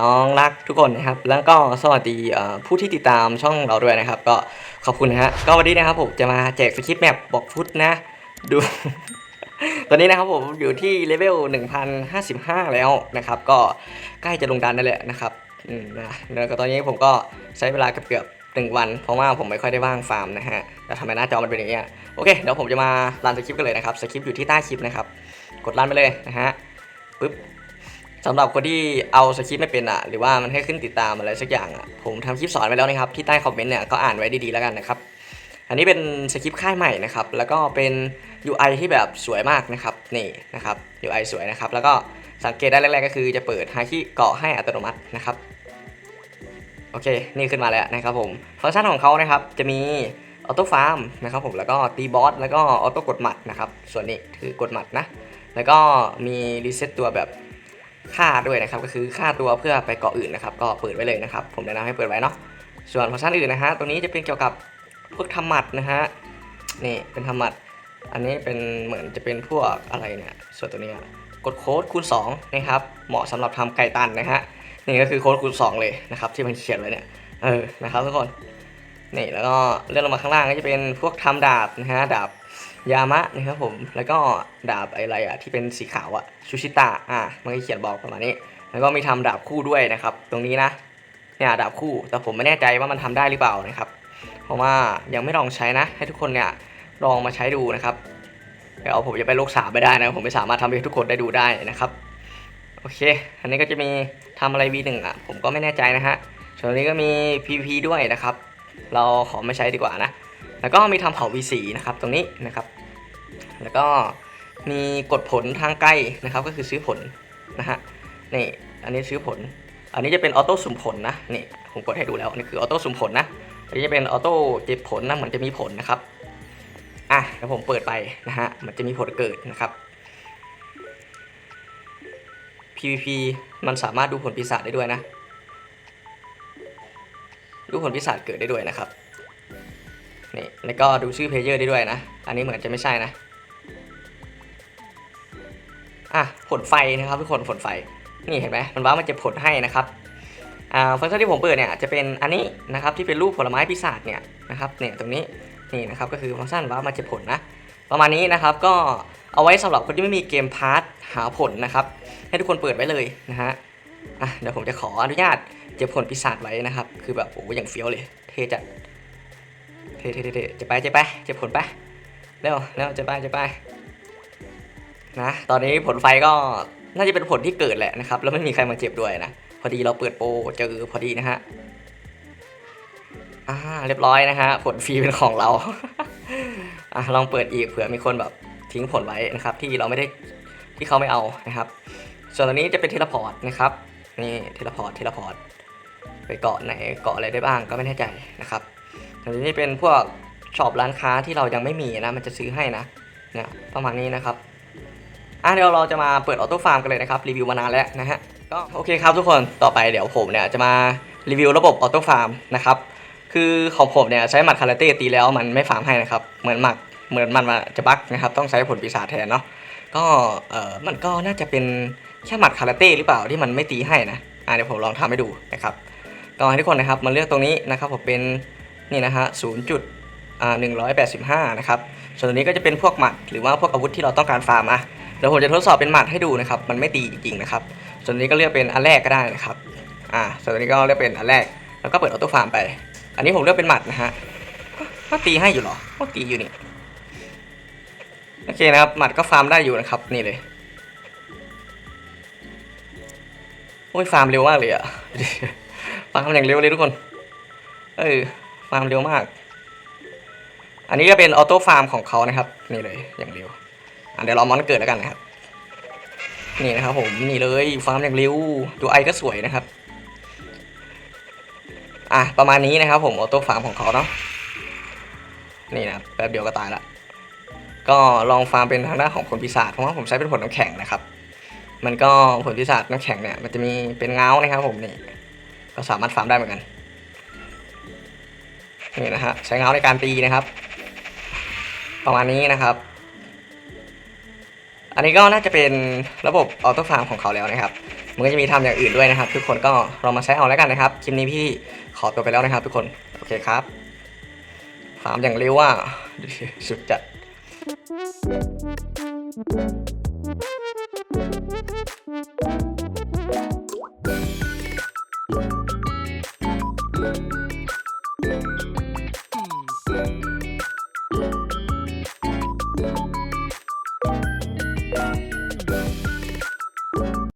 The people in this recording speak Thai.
น้องรักทุกคนนะครับ แล้วก็สวัสดีผู้ที่ติดตามช่องเราด้วยนะครับ ก็ขอบคุณนะฮะก็วันนี้นะครับผมจะมาแจกสคริปต์แมปบอกฟุตนะ ดู ตอนนี้นะครับผมอยู่ที่เลเวล1055 แล้วนะครับ ก็ใกล้จะลงดันนั่นแหละนะครับนะแล้วก็ตอนนี้ผมก็ใช้เวลาเกือบหนึ่งวัน เพราะว่าผมไม่ค่อยได้ว่างฟาร์มนะฮะแต่ทำไมหน้าจอมันเป็นอย่างเงี้ยโอเคเดี๋ยวผมจะมารันสคริปต์กันเลยนะครับสคริปต์อยู่ที่ใต้คลิปนะครับกดรันไปเลยนะฮะปึ๊บ สำหรับคนที่เอาสคริปต์ไม่เป็นอะ หรือว่ามันให้ขึ้นติดตามอะไรสักอย่างอะ ผมทำคลิปสอนไว้แล้วนะครับ ที่ใต้คอมเมนต์เนี่ยก็อ่านไว้ดีๆแล้วกันนะครับ อันนี้เป็นสคริปต์ค่ายใหม่นะครับ แล้วก็เป็น UI ที่แบบสวยมากนะครับ นี่นะครับ UI สวยนะครับ แล้วก็สังเกตได้แรกๆก็คือจะเปิดฮาคิเกาะให้อัตโนมัตินะครับ โอเค นี่ขึ้นมาแล้วนะครับผม ฟังก์ชันของเขานะครับ จะมีออโต้ฟาร์มนะครับผม แล้วก็ตีบอส แล้วก็ออโต้กดหมัดนะครับ ส่วนนี้คือกดหมัดนะ แล้วก็มีรีเซ็ตตัวแบบ ค่าด้วยนะครับก็คือค่าตัวเพื่อไปเกาะอื่นนะครับก็เปิดไว้เลยนะครับ ผมแนะนำให้เปิดไว้เนาะส่วนฟังก์ชันอื่นนะฮะตรงนี้จะเป็นเกี่ยวกับพวกทำหมัดนะฮะนี่เป็นทำหมัด อันนี้เป็นเหมือนจะเป็นพวกอะไรเนี่ยส่วนตัวนี้กดโค้ดคูณ2นะครับเหมาะสำหรับทำไก่ตันนะฮะนี่ก็คือโค้ดคูณ2เลยนะครับที่มันเขียนไว้เนี่ยเออนะครับทุกคนนี่แล้วก็เลื่อนลงมาข้างล่างก็จะเป็นพวกทำดาบนะฮะดาบ ยามะนะครับผมแล้วก็ดาบอะไรอะที่เป็นสีขาวอะชูชิตะอะมันก็เขียนบอกประมาณนี้ แล้วก็มีทำดาบคู่ด้วยนะครับ ตรงนี้นะเนี่ยดาบคู่แต่ผมไม่แน่ใจว่ามันทำได้หรือเปล่านะครับ เพราะว่ายังไม่ลองใช้นะ ให้ทุกคนเนี่ยลองมาใช้ดูนะครับเดี๋ยวผมจะไปโลกสามไม่ได้นะผมไม่สามารถทำให้ทุกคนได้ดูได้นะครับโอเค อันนี้ก็จะมีทำอะไร V1 อะผมก็ไม่แน่ใจนะฮะส่วนนี้ก็มี PVP ด้วยนะครับ เราขอไม่ใช้ดีกว่านะ แล้วก็มีทำเผา V4 นะครับตรงนี้นะครับ แล้วก็มีกดผลทางใกล้นะครับ ก็คือซื้อผลนะฮะนี่อันนี้ซื้อผล อันนี้จะเป็นออโต้สุ่มผลนะนี่ผมกดให้ดูแล้วนี่คือออโต้สุ่มผลนะอันนี้จะเป็นออโต้เก็บผลนะเหมือนจะมีผลนะครับอะเดี๋ยวผมเปิดไปนะฮะมันจะมีผลเกิดนะครับ PVP มันสามารถดูผลปีศาจได้ด้วยนะ ดูผลปีศาจเกิดได้ด้วยนะครับนี่แล้วก็ดูชื่อเพลเยอร์ได้ด้วยนะ อันนี้เหมือนจะไม่ใช่นะ อะผลไฟนะครับทุกคนผลไฟนี่เห็นไหมมันว่ามันจะผลให้นะครับอ่าฟังก์ชันที่ผมเปิดเนี่ยจะเป็นอันนี้นะครับที่เป็นรูปผลไม้ปีศาจเนี่ยนะครับเนี่ยตรงนี้นี่นะครับก็คือฟังก์ชันว่ามันจะผลนะประมาณนี้นะครับก็เอาไว้สำหรับคนที่ไม่มีเกมพาร์ทหาผลนะครับ ให้ทุกคนเปิดไว้เลยนะฮะอะเดี๋ยวผมจะขออนุญาตเก็บผลปีศาจไว้นะครับ คือแบบโอ้โหอย่างเฟี้ยวเลย เทจัดเทเทเทจะไปจะไปเจ็บผลไปเร็วเร็วจะไปจะไป นะตอนนี้ผลไฟก็น่าจะเป็นผลที่เกิดแหละนะครับ แล้วไม่มีใครมาเจ็บด้วยนะ พอดีเราเปิดโปรเจอพอดีนะฮะอ่าเรียบร้อยนะฮะผลฟรีเป็นของเราอะลองเปิดอีกเผื่อมีคนแบบทิ้งผลไว้นะครับ ที่เราไม่ได้ที่เขาไม่เอานะครับ ส่วนตัวนี้จะเป็นเทเลพอร์ตนะครับนี่เทเลพอร์ตเทเลพอร์ตไปเกาะไหนเกาะอะไรได้บ้างก็ไม่แน่ใจนะครับอันนี้เป็นพวกช็อปร้านค้าที่เรายังไม่มีนะมันจะซื้อให้นะเนี่ยประมาณนี้นะครับ อะเดี๋ยวเราจะมาเปิดออโต้ฟาร์มกันเลยนะครับรีวิวมานานแล้วนะฮะก็โอเคครับทุกคนต่อไปเดี๋ยวผมเนี่ยจะมารีวิวระบบออโต้ฟาร์มนะครับคือของผมเนี่ยใช้หมัดคาราเต้ตีแล้วมันไม่ฟาร์มให้นะครับเหมือนหมัดเหมือนมันมาจะบั๊กนะครับต้องใช้ผลปีศาจแทนเนาะก็เออมันก็น่าจะเป็นแค่หมัดคาราเต้หรือเปล่าที่มันไม่ตีให้นะอะเดี๋ยวผมลองทำให้ดูนะครับก็ให้ทุกคนนะครับมาเลือกตรงนี้นะครับผมเป็นนี่นะฮะศูนย์จุดอ่าหนึ่งร้อยแปดสิบห้านะครับส่วนตัวนี้ก็จะเป็นพวกหมัดหรือว่าพวกอาวุธที่เราต้องการฟาร์มอะ เดี๋ยวผมจะทดสอบเป็นหมัดให้ดูนะครับ มันไม่ตีจริงๆนะครับ ส่วนนี้ก็เลือกเป็นอันแรกก็ได้นะครับ อ่า ส่วนนี้ก็เลือกเป็นอันแรก แล้วก็เปิดออโต้ฟาร์มไป อันนี้ผมเลือกเป็นหมัดนะฮะก็ตีให้อยู่หรอก็ตีอยู่นี่ โอเคนะครับ หมัดก็ฟาร์มได้อยู่นะครับ นี่เลย โอ้ยฟาร์มเร็วมากเลยอะฟาร์มอย่างเร็วเลยทุกคน เออ ฟาร์มเร็วมาก อันนี้ก็เป็นออโต้ฟาร์มของเขานะครับ นี่เลย อย่างเร็ว เดี๋ยวรอมอนเกิดแล้วกันนะครับ นี่นะครับผมนี่เลยฟาร์มอย่างเร็วดูไอก็สวยนะครับ อะประมาณนี้นะครับผมออโต้ฟาร์มของเขาเนาะนี่นะครับแป๊บเดียวก็ตายละก็ลองฟาร์มเป็นทางด้านของผลปีศาจเพราะว่าผมใช้เป็นผลน้ำแข็งนะครับ มันก็ผลปีศาจน้ำแข็งเนี่ยมันจะมีเป็นเงานะครับผมนี่ก็สามารถฟาร์มได้เหมือนกันนี่นะฮะใช้เงาในการตีนะครับ ประมาณนี้นะครับ อันนี้ก็น่าจะเป็นระบบออโต้ฟาร์มของเขาแล้วนะครับ มันก็จะมีทำอย่างอื่นด้วยนะครับ ทุกคนก็ลองมาใช้เอาแล้วกันนะครับ คลิปนี้พี่ขอตัวไปแล้วนะครับ ทุกคน โอเคครับถามอย่างเร็วว่าสุดจัด